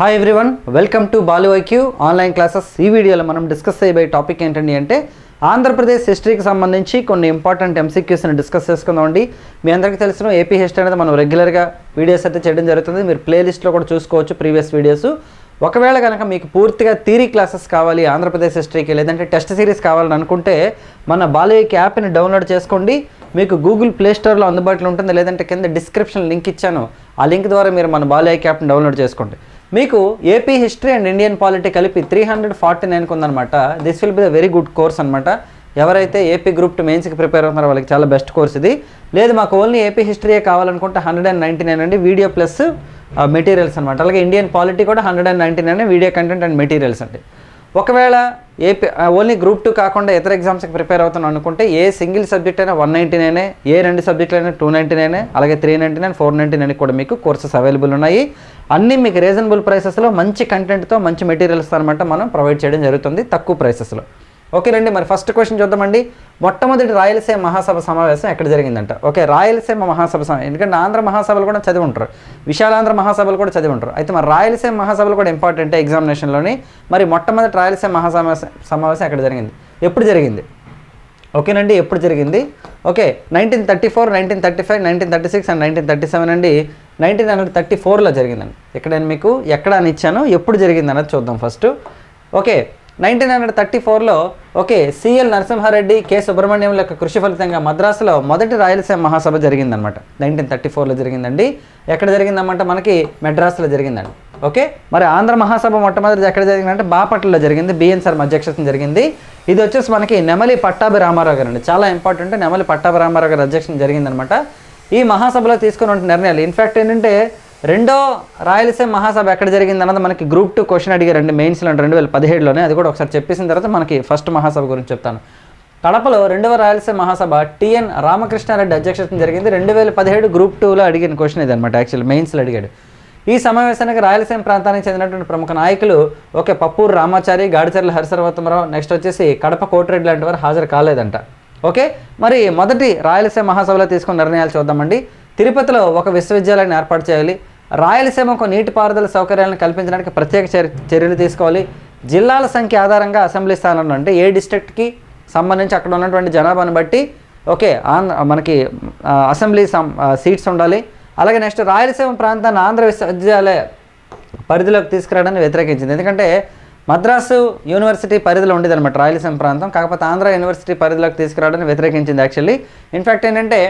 Hi everyone welcome to Balu IQ online classes ఈ వీడియోలో మనం డిస్కస్ చేయబోయే టాపిక్ ఏంటండి అంటే ఆంధ్రప్రదేశ్ హిస్టరీకి సంబంధించి కొన్ని ఇంపార్టెంట్ ఎంసీక్యూస్ని డిస్కస్ చేసుకుందామండి మీ అందరికీ తెలిసిన ఏపీ హిస్టరీ అనేది మనం రెగ్యులర్గా వీడియోస్ అయితే చేయడం జరుగుతుంది. మీరు ప్లేలిస్ట్లో కూడా చూసుకోవచ్చు ప్రీవియస్ వీడియోస్ ఒకవేళ కనుక మీకు పూర్తిగా థీరీ క్లాసెస్ కావాలి ఆంధ్రప్రదేశ్ హిస్టరీకి లేదంటే టెస్ట్ సిరీస్ కావాలని అనుకుంటే మన బాలయ్యకి యాప్ని డౌన్లోడ్ చేసుకోండి. మీకు గూగుల్ ప్లే స్టోర్లో అందుబాటులో ఉంటుంది. లేదంటే కింద డిస్క్రిప్షన్ లింక్ ఇచ్చాను. ఆ లింక్ ద్వారా మీరు మన బాలయ్య యాప్ని డౌన్లోడ్ చేసుకోండి. మీకు AP history and Indian polity కలిపి త్రీ హండ్రెడ్ ఫార్టీ నైన్కి ఉందన్నమాట. This will be the very good course అనమాట ఎవరైతే ఏపీ గ్రూప్ టు మెయిన్స్కి ప్రిపేర్ అవుతున్నారో వాళ్ళకి చాలా బెస్ట్ కోర్స్ ఇది. లేదు మాకు ఓన్లీ ఏపీ హిస్టరీయే కావాలనుకుంటే హండ్రెడ్ అండ్ నైంటీ నైన్ అండి వీడియో ప్లస్ మెటీరియల్స్ అనమాట అలాగే ఇండియన్ పాలిటీ కూడా hundred and ninety nine video content and materials అండి. ఒకవేళ ఏపీ ఓన్లీ గ్రూప్ టూ కాకుండా ఇతర ఎగ్జామ్స్కి ప్రిపేర్ అవుతాను అనుకుంటే ఏ సింగిల్ సబ్జెక్ట్ అయినా వన్ నైంటీ నైనే ఏ రెండు సబ్జెక్టులు అయినా టూ నైంటీ నైనే అలాగే three ninety nine four ninety nine కూడా మీకు కోర్సెస్ అవైలబుల్ ఉన్నాయి. అన్నీ మీకు రీజనబుల్ ప్రైసెస్లో మంచి కంటెంట్తో మంచి మెటీరియల్స్ అనమాట మనం ప్రొవైడ్ చేయడం జరుగుతుంది తక్కువ ప్రైసెస్లో ఓకేనండి మరి ఫస్ట్ క్వశ్చన్ చూద్దామండి. మొట్టమొదటి రాయలసీమ మహాసభ సమావేశం ఎక్కడ జరిగిందంట? ఓకే రాయలసీమ మహాసభ సమావేశం ఎందుకంటే ఆంధ్ర మహాసభలు కూడా చదివి ఉంటారు. విశాలాంధ్ర మహాసభలు కూడా చదివి ఉంటారు. అయితే మరి రాయలసీమ మహాసభలు కూడా ఇంపార్టెంట్ ఎగ్జామినేషన్లోని మరి మొట్టమొదటి రాయలసీమ మహాసమావేశం సమావేశం ఎక్కడ జరిగింది? ఎప్పుడు జరిగింది? ఓకేనండి ఎప్పుడు జరిగింది? Okay nineteen thirty four nineteen thirty five nineteen thirty six and. Nineteen thirty seven అండి నైన్టీన్ హండ్రెడ్ థర్టీ ఫోర్లో జరిగిందండి. ఇక్కడ నేను మీకు? ఎక్కడ అని ఇచ్చాను? ఎప్పుడు జరిగింది అన్నది చూద్దాం first okay nineteen hundred thirty ఫోర్లో okay CL Narasimha Reddy K Subrahmanyam యొక్క కృషి ఫలితంగా మద్రాసులో మొదటి రాయలసీమ మహాసభ జరిగిందనమాట నైన్టీన్ థర్టీ ఫోర్లో జరిగిందండి. ఎక్కడ జరిగిందన్నమాట మనకి మెడ్రాస్లో జరిగిందండి. ఓకే మరి ఆంధ్ర మహాసభ మొట్టమొదటి ఎక్కడ జరిగిందంటే బాపట్లలో జరిగింది బిఎన్ సార్ అధ్యక్షతన జరిగింది. ఇది వచ్చేసి మనకి నెమలి పట్టాభి రామారావు గారు అండి చాలా ఇంపార్టెంట్ నెమలి పట్టాభి రామారావు గారు అధ్యక్షతన జరిగిందనమాట ఈ మహాసభలో తీసుకున్న నిర్ణయాలు ఇన్ఫ్యాక్ట్ ఏంటంటే రెండో రాయలసీమ మహాసభ ఎక్కడ జరిగింది అన్నది మనకి గ్రూప్ టూ క్వశ్చన్ అడిగారండి మెయిన్స్లో రెండు వేల పదిహేడులోనే. అది కూడా ఒకసారి చెప్పేసిన తర్వాత మనకి ఫస్ట్ మహాసభ గురించి చెప్తాను. కడపలో రెండవ రాయలసీమ మహాసభ టిఎన్ రామకృష్ణారెడ్డి అధ్యక్షతన జరిగింది. రెండు వేల పదిహేడు గ్రూప్ టూలో అడిగిన క్వశ్చన్ ఇది అనమాట యాక్చువల్ మెయిన్స్లో అడిగాడు. ఈ సమావేశానికి రాయలసీమ ప్రాంతానికి చెందినటువంటి ప్రముఖ నాయకులు ఓకే పప్పూరు రామాచారి గాడిచర్ల హరిసర్వతమరావు నెక్స్ట్ వచ్చేసి కడప కోటిరెడ్డి లాంటి వారు హాజరు కాలేదంట. ఓకే? మరి మొదటి రాయలసీమ మహాసభలో తీసుకున్న నిర్ణయాలు చూద్దామండి. తిరుపతిలో ఒక విశ్వవిద్యాలయాన్ని ఏర్పాటు చేయాలి. రాయలసీమకు నీటిపారుదల సౌకర్యాలను కల్పించడానికి ప్రత్యేక చర్య చర్యలు తీసుకోవాలి. జిల్లాల సంఖ్య ఆధారంగా అసెంబ్లీ స్థానంలో అంటే ఏ డిస్ట్రిక్ట్కి సంబంధించి అక్కడ ఉన్నటువంటి జనాభాను బట్టి ఓకే ఆంధ్ర మనకి అసెంబ్లీ సీట్స్ ఉండాలి. అలాగే నెక్స్ట్ రాయలసీమ ప్రాంతాన్ని ఆంధ్ర విశ్వవిద్యాలయ పరిధిలోకి తీసుకురావడానికి వ్యతిరేకించింది. ఎందుకంటే మద్రాసు యూనివర్సిటీ పరిధిలో ఉండేది అనమాట రాయలసీమ ప్రాంతం. కాకపోతే ఆంధ్ర యూనివర్సిటీ పరిధిలోకి తీసుకురావడానికి వ్యతిరేకించింది యాక్చువల్లీ. ఇన్ఫ్యాక్ట్ ఏంటంటే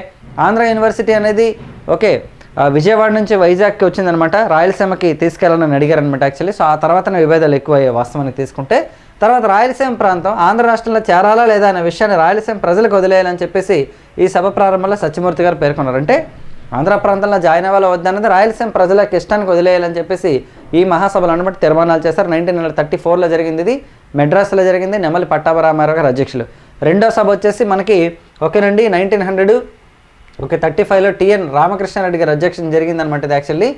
ఆంధ్ర యూనివర్సిటీ అనేది ఓకే విజయవాడ నుంచి వైజాగ్కి వచ్చిందనమాట. రాయలసీమకి తీసుకెళ్ళాలని అడిగారనమాట యాక్చువల్లీ సో ఆ తర్వాత విభేదాలు ఎక్కువ అయ్యాయి వాస్తవానికి తీసుకుంటే తర్వాత రాయలసీమ ప్రాంతం ఆంధ్ర రాష్ట్రంలో చేరాలా లేదా అనే విషయాన్ని రాయలసీమ ప్రజలకు వదిలేయాలని చెప్పేసి ఈ సభ ప్రారంభంలో సత్యమూర్తి గారు పేర్కొన్నారు. అంటే ఆంధ్ర ప్రాంతంలో జాయిన్ అవ్వాలి వద్దన్నది రాయలసీమ ప్రజలకు ఇష్టానికి వదిలేయాలని చెప్పేసి ఈ మహాసభలు అనమాట తీర్మానాలు చేశారు. నైన్టీన్ హండ్రెడ్ థర్టీ ఫోర్లో జరిగింది ఇది. మెడ్రాస్లో జరిగింది. నెమలి పట్టాభరామారావు గారు అధ్యక్షులు. రెండో సభ వచ్చేసి మనకి ఓకేనండి నైన్టీన్ హండ్రెడ్ ఓకే థర్టీ ఫైవ్లో టిఎన్ రామకృష్ణారెడ్డి గారి అధ్యక్షత జరిగిందనమాట ఇది యాక్చువల్లీ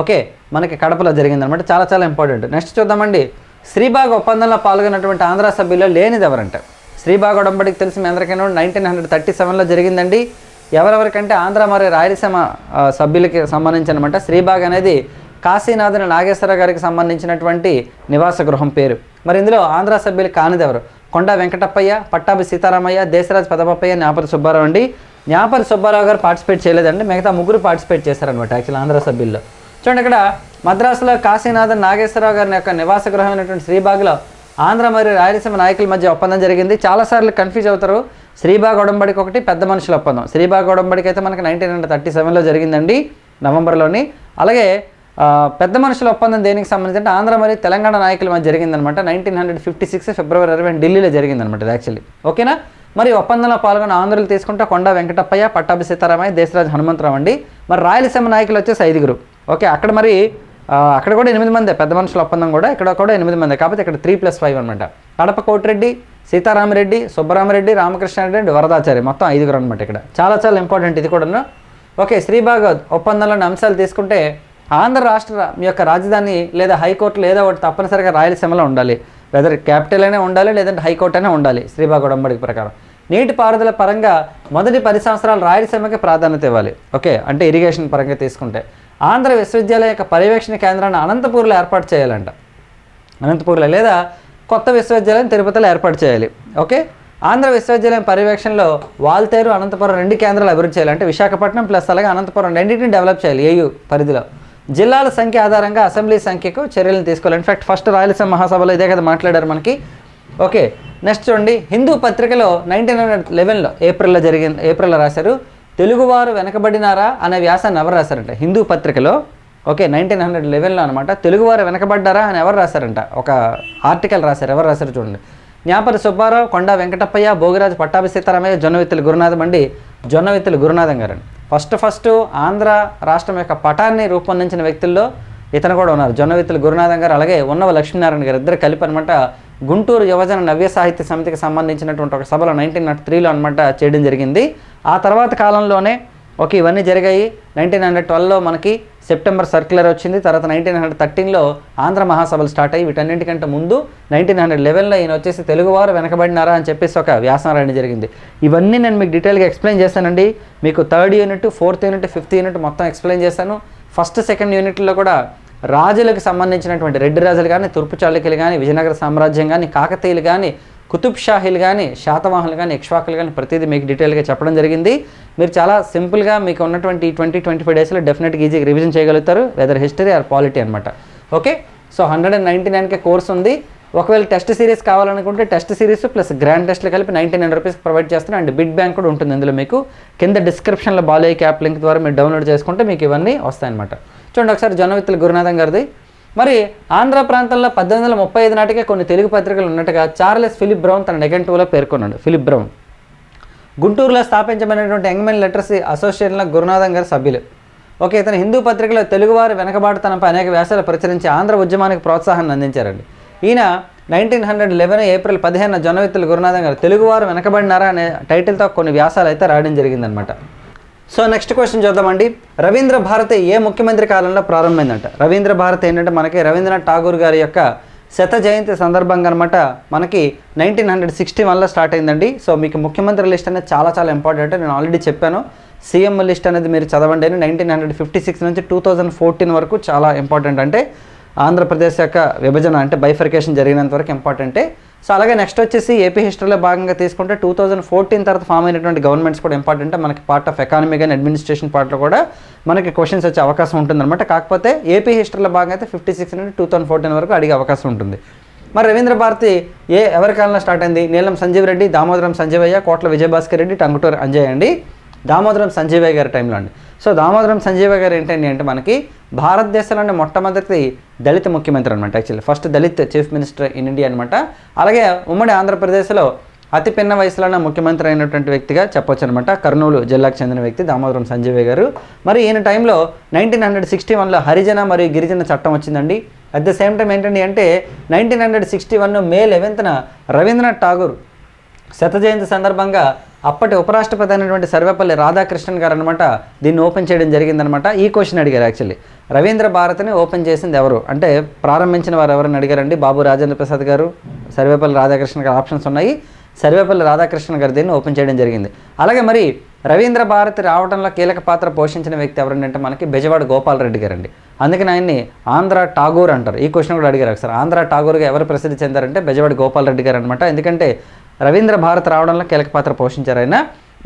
ఓకే మనకి కడపలో జరిగిందనమాట చాలా చాలా ఇంపార్టెంట్ నెక్స్ట్ చూద్దామండి. శ్రీబాగ్ ఒప్పందంలో పాల్గొన్నటువంటి ఆంధ్ర సభ్యుల్లో లేనిది ఎవరంట? శ్రీబాగ్ ఒడంబడికి తెలిసి మీ అందరికైనా నైన్టీన్ హండ్రెడ్ థర్టీ సెవెన్లో జరిగిందండి. ఎవరెవరికంటే ఆంధ్ర మరియు రాయలసీమ సభ్యులకి సంబంధించి అనమాట శ్రీబాగ్ అనేది కాశీనాథుని నాగేశ్వర గారికి సంబంధించినటువంటి నివాస గృహం పేరు. మరి ఇందులో ఆంధ్ర సభ్యులు కానిది ఎవరు? కొండా వెంకటప్పయ్య పట్టాభి సీతారామయ్య దేశరాజ్ పెదపప్పయ్య నాపతి సుబ్బారావు అండి. న్యాపతి సుబ్బారావు గారు పార్టిసిపేట్ చేయలేదండి మిగతా ముగ్గురు పార్టిసిపేట్ చేశారనమాట యాక్చువల్ ఆంధ్ర సభ్యుల్లో. చూడండి ఇక్కడ మద్రాసులో కాశీనాథన్ నాగేశ్వరరావు గారి యొక్క నివాస గృహమైనటువంటి శ్రీబాగ్లో ఆంధ్ర మరియు రాయలసీమ నాయకుల మధ్య ఒప్పందం జరిగింది. చాలాసార్లు కన్ఫ్యూజ్ అవుతారు. శ్రీబాగ్ ఒడంబడికి ఒకటి పెద్ద మనుషుల ఒప్పందం. శ్రీబాగ్ ఒడంబడికి అయితే మనకి నైన్టీన్ హండ్రెడ్ థర్టీ సెవెన్లో జరిగిందండి నవంబర్లోని. అలాగే పెద్ద మనుషుల ఒప్పందం దేనికి సంబంధించి అంటే ఆంధ్ర మరియు తెలంగాణ నాయకుల మధ్య జరిగిందనమాట nineteen hundred fifty six February ఇరవై ఢిల్లీలో జరిగిందనమాట యాక్చువల్లీ ఓకేనా? మరి ఒప్పందంలో పాల్గొన్న ఆంధ్రులు తీసుకుంటే కొండ వెంకటప్పయ్య పట్టాభి సీతారామయ్య దేశరాజు హనుమంతరావు అండి. మరి రాయలసీమ నాయకులు వచ్చేసి ఐదుగురు. ఓకే అక్కడ మరి అక్కడ కూడా ఎనిమిది మందే పెద్ద మనుషుల ఒప్పందం కూడా ఇక్కడ కూడా ఎనిమిది మంది. కాకపోతే ఇక్కడ త్రీ ప్లస్ ఫైవ్ అనమాట కడప కోటిరెడ్డి సీతారామరెడ్డి సుబ్బరామరెడ్డి రామకృష్ణారెడ్డి వరదాచారి మొత్తం ఐదుగురు అనమాట ఇక్కడ. చాలా చాలా ఇంపార్టెంట్ ఇది కూడా ఓకే శ్రీభాగవత్ ఒప్పందంలోని అంశాలు తీసుకుంటే ఆంధ్ర రాష్ట్ర యొక్క రాజధాని లేదా హైకోర్టు లేదా ఒకటి తప్పనిసరిగా రాయలసీమలో ఉండాలి. వెదర్ క్యాపిటల్ అయినా ఉండాలి లేదంటే హైకోర్టు అయినా ఉండాలి శ్రీబాగ్ ఉడంబడికి ప్రకారం. నీటి పారుదల పరంగా మొదటి పది సంవత్సరాలు రాయలసీమకి ప్రాధాన్యత ఇవ్వాలి. ఓకే? అంటే ఇరిగేషన్ పరంగా తీసుకుంటే. ఆంధ్ర విశ్వవిద్యాలయం యొక్క పర్యవేక్షణ కేంద్రాన్ని అనంతపూర్లో ఏర్పాటు చేయాలంట. అనంతపూర్లో లేదా కొత్త విశ్వవిద్యాలయం తిరుపతిలో ఏర్పాటు చేయాలి. ఓకే? ఆంధ్ర విశ్వవిద్యాలయం పర్యవేక్షణలో వాల్తేరు అనంతపురం రెండు కేంద్రాలు అభివృద్ధి చేయాలి అంటే విశాఖపట్నం ప్లస్ అలాగే అనంతపురం రెండింటిని డెవలప్ చేయాలి ఏయు పరిధిలో. జిల్లాల సంఖ్య ఆధారంగా అసెంబ్లీ సంఖ్యకు చర్యలను తీసుకోవాలి. ఇన్ఫాక్ట్ ఫస్ట్ రాయలసీమ మహాసభలో ఇదే కదా మాట్లాడారు మనకి. ఓకే నెక్స్ట్ చూడండి. హిందూ పత్రికలో నైన్టీన్ హండ్రెడ్ లెవెన్లో ఏప్రిల్లో జరిగింది ఏప్రిల్లో రాశారు. తెలుగువారు వెనకబడినారా అనే వ్యాసాన్ని ఎవరు రాశారంట? హిందూ పత్రికలో ఓకే నైన్టీన్ హండ్రెడ్ లెవెన్లో అనమాట తెలుగువారు వెనకబడ్డారా అని ఎవరు రాశారంట? ఒక ఆర్టికల్ రాశారు. ఎవరు రాశారు చూడండి. జ్ఞాపతి సుబ్బారావు కొండ వెంకటప్పయ్య భోగిరాజు పట్టాభి సీతారామయ్య జొన్నవిత్తుల గురునాథం అండి జొన్నవిత్తుల గురునాథం గారు ఫస్ట్ ఫస్ట్ ఆంధ్ర రాష్ట్రం యొక్క పటాన్ని రూపొందించిన వ్యక్తుల్లో ఇతను కూడా ఉన్నారు. జొన్నవిత్తుల గురునాథం గారు అలాగే ఉన్నవ లక్ష్మీనారాయణ గారు ఇద్దరు కలిపి అనమాట గుంటూరు యువజన నవ్య సాహిత్య సమితికి సంబంధించినటువంటి ఒక సభలో నైన్టీన్ నాట్ త్రీలో అనమాట చేయడం జరిగింది. ఆ తర్వాత కాలంలోనే ఓకే ఇవన్నీ జరిగాయి. నైన్టీన్ హండ్రెడ్ ట్వెల్వ్లో మనకి సెప్టెంబర్ సర్క్యులర్ వచ్చింది. తర్వాత నైన్టీన్ హండ్రెడ్ థర్టీన్లో ఆంధ్ర మహాసభలు స్టార్ట్ అయ్యి వీటన్నింటికంటే ముందు నైన్టీన్ హండ్రెడ్ లెవెన్లో ఈయన వచ్చేసి తెలుగువారు వెనకబడినారా అని చెప్పేసి ఒక వ్యాసం రాయడం జరిగింది. ఇవన్నీ నేను మీకు డీటెయిల్గా ఎక్స్ప్లెయిన్ చేశానండి. మీకు third unit fourth unit fifth unit మొత్తం ఎక్స్ప్లెయిన్ చేశాను. ఫస్ట్ సెకండ్ యూనిట్లో కూడా రాజులకు సంబంధించినటువంటి రెడ్డి రాజులు కానీ తూర్పు చాళుక్యులు కానీ విజయనగర సామ్రాజ్యం కానీ కాకతీయులు కానీ కుతుబ్ షాహీలు కానీ శాతవాహనులు కానీ ఇక్ష్వాకులు కానీ ప్రతిదీ మీకు డీటెయిల్గా చెప్పడం జరిగింది. మీరు చాలా సింపుల్గా మీకు ఉన్నటువంటి ట్వంటీ ట్వంటీ ఫైవ్ డేస్లో డెఫినెట్గా ఈజీగా రివిజన్ చేయగలుగుతారు. వెదర్ హిస్టరీ ఆర్ పాలిటీ అనమాట okay? So hundred and ninety నైన్కే course ఉంది. ఒకవేళ టెస్ట్ సిరీస్ కావాలనుకుంటే టెస్ట్ సిరీస్ ప్లస్ గ్రాండ్ టెస్ట్లు కలిపి నైంటీ నైన్ రూపీస్ ప్రొవైడ్ చేస్తున్నాను అండ్ బిడ్ బ్యాంక్ కూడా ఉంటుంది ఇందులో మీకు. కింద డిస్క్రిప్షన్లో బాలయ్య క్యాప్ లింక్ ద్వారా మీరు డౌన్లోడ్ చేసుకుంటే మీకు ఇవన్నీ వస్తాయన్నమాట. చూడండి ఒకసారి జొన్నవిత్తుల గురునాథం గారిది. మరి ఆంధ్ర ప్రాంతంలో పద్దెనిమిది వందల ముప్పై ఐదు నాటికే కొన్ని తెలుగు పత్రికలు ఉన్నట్టుగా చార్లెస్ ఫిలిప్ బ్రౌన్ తన నెగటివ్లో పేర్కొన్నాడు. Philip Brown. గుంటూరులో స్థాపించబడినటువంటి యంగ్మెన్ లిటరసీ అసోసియేషన్ల గురునాథం గారి సభ్యులు. ఓకే ఇతను హిందూ పత్రికలో తెలుగువారి వెనకబాటుతనంపై అనేక వ్యాసాలు ప్రచురించి ఆంధ్ర ఉద్యమానికి ప్రోత్సాహాన్ని అందించారండి. ఈయన నైన్టీన్ హండ్రెడ్ లెవెన్ ఏప్రిల్ పదిహేను జొన్నవిత్తుల గురునాథం గారు తెలుగువారు వెనకబడినారా అనే టైటిల్తో కొన్ని వ్యాసాలు అయితే రాయడం జరిగిందనమాట సో నెక్స్ట్ క్వశ్చన్ చూద్దామండి. రవీంద్ర భారతి ఏ ముఖ్యమంత్రి కాలంలో ప్రారంభమైందంట? రవీంద్ర భారతి ఏంటంటే మనకి రవీంద్రనాథ్ ఠాగూర్ గారి యొక్క శత జయంతి సందర్భంగా అనమాట మనకి నైన్టీన్ హండ్రెడ్ సిక్స్టీ వన్లో స్టార్ట్ అయిందండి. సో మీకు ముఖ్యమంత్రి లిస్ట్ అనేది చాలా చాలా ఇంపార్టెంట్ నేను ఆల్రెడీ చెప్పాను. సీఎం లిస్ట్ అనేది మీరు చదవండి. అని నైన్టీన్ హండ్రెడ్ ఫిఫ్టీ సిక్స్ నుంచి టూ థౌజండ్ ఫోర్టీన్ వరకు చాలా ఇంపార్టెంట్ అంటే ఆంధ్రప్రదేశ్ యొక్క విభజన అంటే బైఫర్కేషన్ జరిగినంత వరకు ఇంపార్టెంటే. సో అలాగే నెక్స్ట్ వచ్చేసి ఏపీ హిస్టరీలో భాగంగా తీసుకుంటే టూ థౌజండ్ ఫోర్టీన్ తర్వాత ఫామ్ అయినటువంటి గవర్నమెంట్స్ కూడా ఇంపార్టెంట్ మనకి part of economy and administration పార్ట్లో కూడా మనకి క్వశ్చన్స్ వచ్చే అవకాశం ఉంటుందన్నమాట. కాకపోతే ఏపీ హిస్టరీలో భాగంగా అయితే ఫిఫ్టీ సిక్స్ నుండి టూ థౌసండ్ ఫోర్టీన్ వరకు అడిగే అవకాశం ఉంటుంది. మరి రవీంద్ర భారతి ఏ ఎవరి కాలంలో స్టార్ట్ అయింది? నీలం సంజీవ్ రెడ్డి దామోదరం సంజీవయ్య కోట్ల విజయభాస్కర్ రెడ్డి టంగుటూరు అంజయ్ అండి. దామోదరం సంజీవయ్య గారి టైంలో అండి. సో దామోదరం సంజీవ గారు ఏంటండి అంటే మనకి భారతదేశంలోని మొట్టమొదటి దళిత ముఖ్యమంత్రి అనమాట actually first Dalit chief minister in India అనమాట అలాగే ఉమ్మడి ఆంధ్రప్రదేశ్లో అతి పిన్న వయసులోనే ముఖ్యమంత్రి అయినటువంటి వ్యక్తిగా చెప్పొచ్చు అనమాట కర్నూలు జిల్లాకు చెందిన వ్యక్తి దామోదరం సంజీవయ్య గారు. మరి ఈయన టైంలో నైన్టీన్ హండ్రెడ్ సిక్స్టీ వన్లో హరిజన మరియు గిరిజన చట్టం వచ్చిందండి. అట్ ద సేమ్ టైం ఏంటండి అంటే nineteen hundred sixty one May లెవెన్త్న Rabindranath Tagore శత జయంతి సందర్భంగా అప్పటి ఉపరాష్ట్రపతి అయినటువంటి సర్వేపల్లి రాధాకృష్ణన్ గారు అనమాట దీన్ని ఓపెన్ చేయడం జరిగిందనమాట ఈ క్వశ్చన్ అడిగారు యాక్చువల్లీ. రవీంద్ర భారతిని ఓపెన్ చేసింది ఎవరు? అంటే ప్రారంభించిన వారు ఎవరని అడిగారండి బాబు రాజేంద్ర ప్రసాద్ గారు సర్వేపల్లి రాధాకృష్ణ గారు ఆప్షన్స్ ఉన్నాయి. సర్వేపల్లి రాధాకృష్ణ గారు దీన్ని ఓపెన్ చేయడం జరిగింది. అలాగే మరి రవీంద్ర భారతి రావడంలో కీలక పాత్ర పోషించిన వ్యక్తి ఎవరండి అంటే మనకి బెజవాడ గోపాలరెడ్డి గారండి. అందుకని ఆయన్ని ఆంధ్ర ఠాగూర్ అంటారు. ఈ క్వశ్చన్ కూడా అడిగారు ఒకసారి. ఆంధ్ర ఠాగూర్గా ఎవరు ప్రసిద్ధి చెందారంటే బెజవాడ గోపాలరెడ్డి గారు అనమాట ఎందుకంటే రవీంద్ర భారత్ రావడంలో కీలక పాత్ర పోషించారు ఆయన.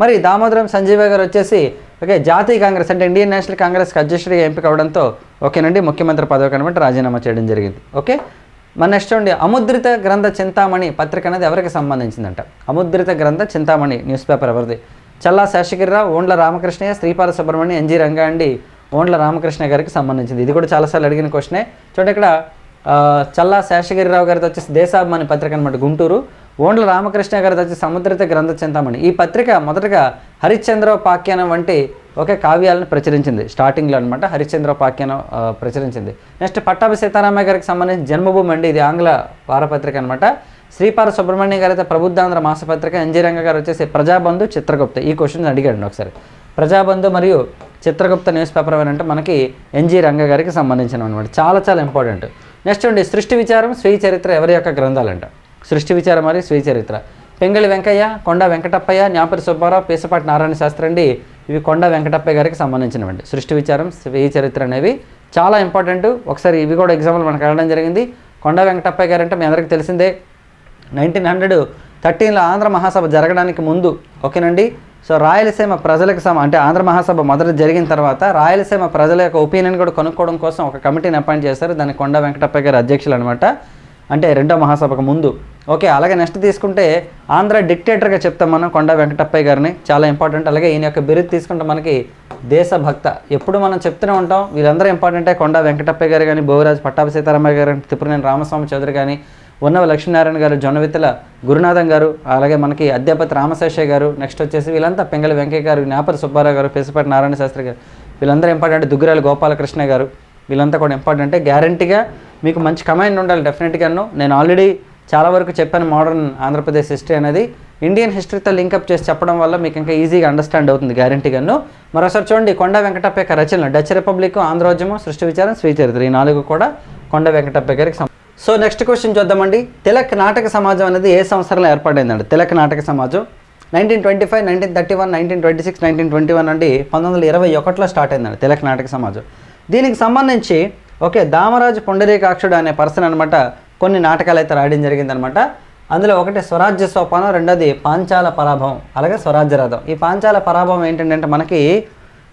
మరి దామోదరం సంజీవ గారు వచ్చేసి ఓకే జాతీయ కాంగ్రెస్ అంటే ఇండియన్ నేషనల్ కాంగ్రెస్కి అధ్యక్షుడిగా ఎంపిక అవడంతో ఓకేనండి ముఖ్యమంత్రి పదవి కనబట్టి రాజీనామా చేయడం జరిగింది. ఓకే? మన నెక్స్ట్ ఉండి అముద్రిత గ్రంథ చింతామణి పత్రిక అనేది ఎవరికి సంబంధించిందంట? అముద్రిత గ్రంథ చింతామణి న్యూస్ పేపర్ ఎవరిది? చల్లా శేషగిరిరావు ఓండ్ల రామకృష్ణయ్య శ్రీపాద సుబ్రహ్మణ్యం ఎన్జి రంగా అండి ఓండ్ల రామకృష్ణ గారికి సంబంధించింది. ఇది కూడా చాలాసార్లు అడిగిన క్వశ్చనే. చూడండి ఇక్కడ చల్లా శేషగిరిరావు గారితో వచ్చేసి దేశాభిమాని పత్రిక అనమాట గుంటూరు. ఓండ్ల రామకృష్ణ గారి వచ్చి సముద్రిత గ్రంథ చింతామణి. ఈ పత్రిక మొదటగా హరిశ్చంద్రోపాఖ్యానం వంటి ఒకే కావ్యాలను ప్రచురించింది. స్టార్టింగ్లో అనమాట హరిశ్చంద్రోపాఖ్యానం పాఖ్యానం ప్రచురించింది. నెక్స్ట్ పట్టాభి సీతారామయ్య గారికి సంబంధించిన జన్మభూమి అండి. ఇది ఆంగ్ల వారపత్రిక అనమాట శ్రీపార సుబ్రహ్మణ్యం గారి అయితే ప్రబుద్ధాంధ్ర మాసపత్రిక ఎన్జీ రంగ గారు వచ్చేసి ప్రజాబంధు చిత్రగుప్త. ఈ క్వశ్చన్ అడిగాడు ఒకసారి. ప్రజాబంధు మరియు చిత్రగుప్త న్యూస్ పేపర్ అంటే మనకి ఎన్జీ రంగ గారికి సంబంధించిన అనమాట చాలా చాలా ఇంపార్టెంట్. నెక్స్ట్ అండి సృష్టి విచారం స్వీయ చరిత్ర ఎవరి యొక్క గ్రంథాలంట? సృష్టి విచారం మరియు స్వీయ చరిత్ర. పెంగళి వెంకయ్య కొండ వెంకటప్పయ్య న్యాపరి సుబ్బారావు పీసపాటి నారాయణ శాస్త్రి అండి ఇవి కొండ వెంకటప్పయ్య గారికి సంబంధించినవండి. సృష్టి విచారం స్వీయ చరిత్ర అనేవి చాలా ఇంపార్టెంట్. ఒకసారి ఇవి కూడా ఎగ్జాంపుల్ మనకు అడగడం జరిగింది. కొండ వెంకటప్పయ్య గారు అంటే మీ అందరికీ తెలిసిందే. నైన్టీన్ హండ్రెడ్ థర్టీన్లో ఆంధ్ర మహాసభ జరగడానికి ముందు ఓకేనండి? సో రాయలసీమ ప్రజలకు సమ అంటే ఆంధ్ర మహాసభ మొదట జరిగిన తర్వాత రాయలసీమ ప్రజల యొక్క ఒపీనియన్ కూడా కొనుక్కోవడం కోసం ఒక కమిటీని అపాయింట్ చేశారు. దాన్ని కొండ వెంకటప్పయ్య గారు అధ్యక్షులు అనమాట. అంటే రెండో మహాసభకు ముందు. ఓకే అలాగే నెక్స్ట్ తీసుకుంటే ఆంధ్ర డిక్టేటర్గా చెప్తాం మనం కొండ వెంకటప్పయ్య గారిని. చాలా ఇంపార్టెంట్ అలాగే ఈయన యొక్క బిరుదు తీసుకుంటే మనకి దేశభక్త. ఎప్పుడు మనం చెప్తూనే ఉంటాం వీళ్ళందరూ ఇంపార్టెంటే కొండ వెంకటప్పయ్య గారు కానీ భోగరాజు పట్టాభి సీతారామయ్య గారు త్రిపురనేని రామస్వామి చౌదరి కానీ ఉన్నవ లక్ష్మీనారాయణ గారు జొన్నవిత్తల గురునాథం గారు అలాగే మనకి అధ్యాపతి రామశేషయ్య గారు నెక్స్ట్ వచ్చేసి వీళ్ళంతా పెంగళ వెంకయ్య గారు జ్ఞాపతి సుబ్బారావు గారు పెసిపాటి నారాయణ శాస్త్రి గారు. వీళ్ళందరూ ఇంపార్టెంట్ దుగ్గిరాల గోపాలకృష్ణ గారు. వీళ్ళంతా కూడా ఇంపార్టెంటే గ్యారంటీగా మీకు మంచి కమాండ్ ఉండాలి డెఫినెట్గాను నేను ఆల్రెడీ చాలా వరకు చెప్పాను మోడర్న్ ఆంధ్రప్రదేశ్ హిస్టరీ అనేది. ఇండియన్ హిస్టరీతో లింకప్ చేసి చెప్పడం వల్ల మీకు ఇంకా ఈజీగా అండర్స్టాండ్ అవుతుంది గ్యారంటీగాను మరోసారి చూడండి కొండ వెంకటప్ప యొక్క రచనలు. డచ్ రిపబ్లిక్ ఆంధ్రోద్యమం సృష్టి విచారం స్వీచరిత్ర ఈ నాలుగు కూడా కొండ వెంకటప్ప గారికి సో. నెక్స్ట్ క్వశ్చన్ చూద్దామండి. తిలక్ నాటక సమాజం అనేది ఏ సంవత్సరంలో ఏర్పడిందండి తిలక్ నాటక సమాజం nineteen twenty five nineteen thirty one nineteen twenty six nineteen twenty one అండి పంతొమ్మిది వందల ఇరవై ఒకటిలో స్టార్ట్ అయిందండి తిలక్ నాటక సమాజం. దీనికి సంబంధించి ఓకే దామరాజు పొండరీకాక్షుడు అనే పర్సన్ అనమాట కొన్ని నాటకాలు అయితే రాయడం జరిగిందనమాట. అందులో ఒకటి స్వరాజ్య సోపానం రెండోది పాంచాల పరాభవం అలాగే స్వరాజ్య రథం. ఈ పాంచాల పరాభవం ఏంటంటే మనకి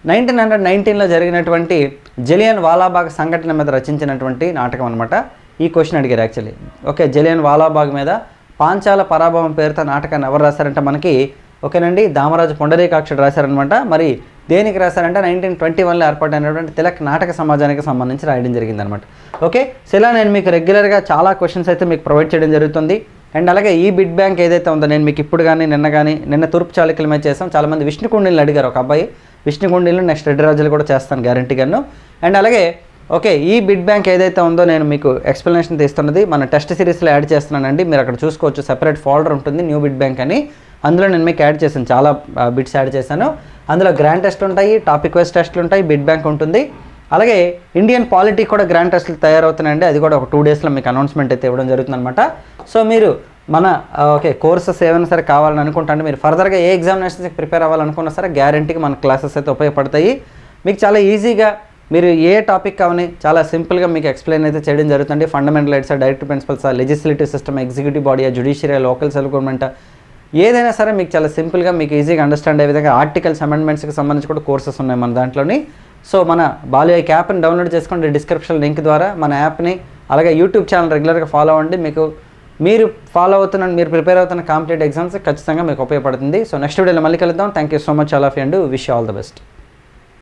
నైన్టీన్ హండ్రెడ్ నైన్టీన్లో జరిగినటువంటి జలియన్ వాలాబాగ్ సంఘటన మీద రచించినటువంటి నాటకం అనమాట ఈ క్వశ్చన్ అడిగారు యాక్చువల్లీ ఓకే జలియన్ వాలాబాగ్ మీద పాంచాల పరాభవం పేరుతో నాటకాన్ని ఎవరు రాశారంటే మనకి ఓకేనండి దామరాజు పొండరీకాక్షుడు రాశారనమాట మరి దేనికి రాశారంటే నైన్టీన్ ట్వంటీ వన్లో ఏర్పాటైనటువంటి తిలక్ నాటక సమాజానికి సంబంధించి రాయడం జరిగిందనమాట ఓకే సో ఇలా నేను మీకు రెగ్యులర్గా చాలా క్వశ్చన్స్ అయితే మీకు ప్రొవైడ్ చేయడం జరుగుతుంది. అండ్ అలాగే ఈ బిడ్ బ్యాంక్ ఏదైతే ఉందో నేను మీకు ఇప్పుడు కానీ నిన్న కానీ నిన్న తూర్పు చాళుక్యుల మీద చేసాం చాలామంది విష్ణుకుండీలు అడిగారు ఒక అబ్బాయి. విష్ణుకుండీలు నెక్స్ట్ రెడ్డి రాజులు కూడా చేస్తాను గ్యారంటీగాను అండ్ అలాగే ఓకే ఈ బిడ్ బ్యాంక్ ఏదైతే ఉందో నేను మీకు ఎక్స్ప్లెనేషన్ తీస్తున్నది మన టెస్ట్ సిరీస్లో యాడ్ చేస్తున్నానండి. మీరు అక్కడ చూసుకోవచ్చు. సెపరేట్ ఫోల్డర్ ఉంటుంది న్యూ బిడ్ బ్యాంక్ అని. అందులో నేను మీకు యాడ్ చేశాను. చాలా బిట్స్ యాడ్ చేశాను. అందులో గ్రాండ్ టెస్ట్లు ఉంటాయి టాపిక్ వైజ్ టెస్ట్లు ఉంటాయి బిడ్ బ్యాంక్ ఉంటుంది. అలాగే ఇండియన్ పాలిటీ కూడా గ్రాండ్ టెస్ట్లు తయారవుతున్నాయండి. అది కూడా ఒక టూ డేస్లో మీకు అనౌన్స్మెంట్ అయితే ఇవ్వడం జరుగుతుందన్నమాట. సో మీరు మన ఓకే కోర్సెస్ ఏమైనా సరే కావాలని అనుకుంటే మీరు ఫర్దర్గా ఏ ఎగ్జామినేషన్స్కి ప్రిపేర్ అవ్వాలనుకున్నా సరే గ్యారంటీకి మన క్లాసెస్ అయితే ఉపయోగపడతాయి. మీకు చాలా ఈజీగా మీరు ఏ టాపిక్ కావని చాలా సింపుల్గా మీకు ఎక్స్ప్లెయిన్ అయితే చేయడం జరుగుతుంది. Fundamental rights direct principles legislative system executive body judiciary local self government ఏదైనా సరే మీకు చాలా సింపుల్గా మీకు ఈజీగా అండర్స్టాండ్ అయ్యే విధంగా ఆర్టికల్స్ అమెండ్మెంట్స్కి సంబంధించి కూడా కోర్సెస్ ఉన్నాయి మన దాంట్లోని. సో మన బాలు యాప్ని డౌన్లోడ్ చేసుకోండి డిస్క్రిప్షన్ లింక్ ద్వారా. మన యాప్ని అలాగే యూట్యూబ్ ఛానల్ రెగ్యులర్గా ఫాలో అవ్వండి. మీకు మీరు ఫాలో అవుతున్న మీరు ప్రిపేర్ అవుతున్న కాంపిటేటివ్ ఎగ్జామ్స్ ఖచ్చితంగా మీకు ఉపయోగపడుతుంది. సో నెక్స్ట్ వీడియోలో మళ్ళీ కలుద్దాం. Thank you so much all of and wish all the best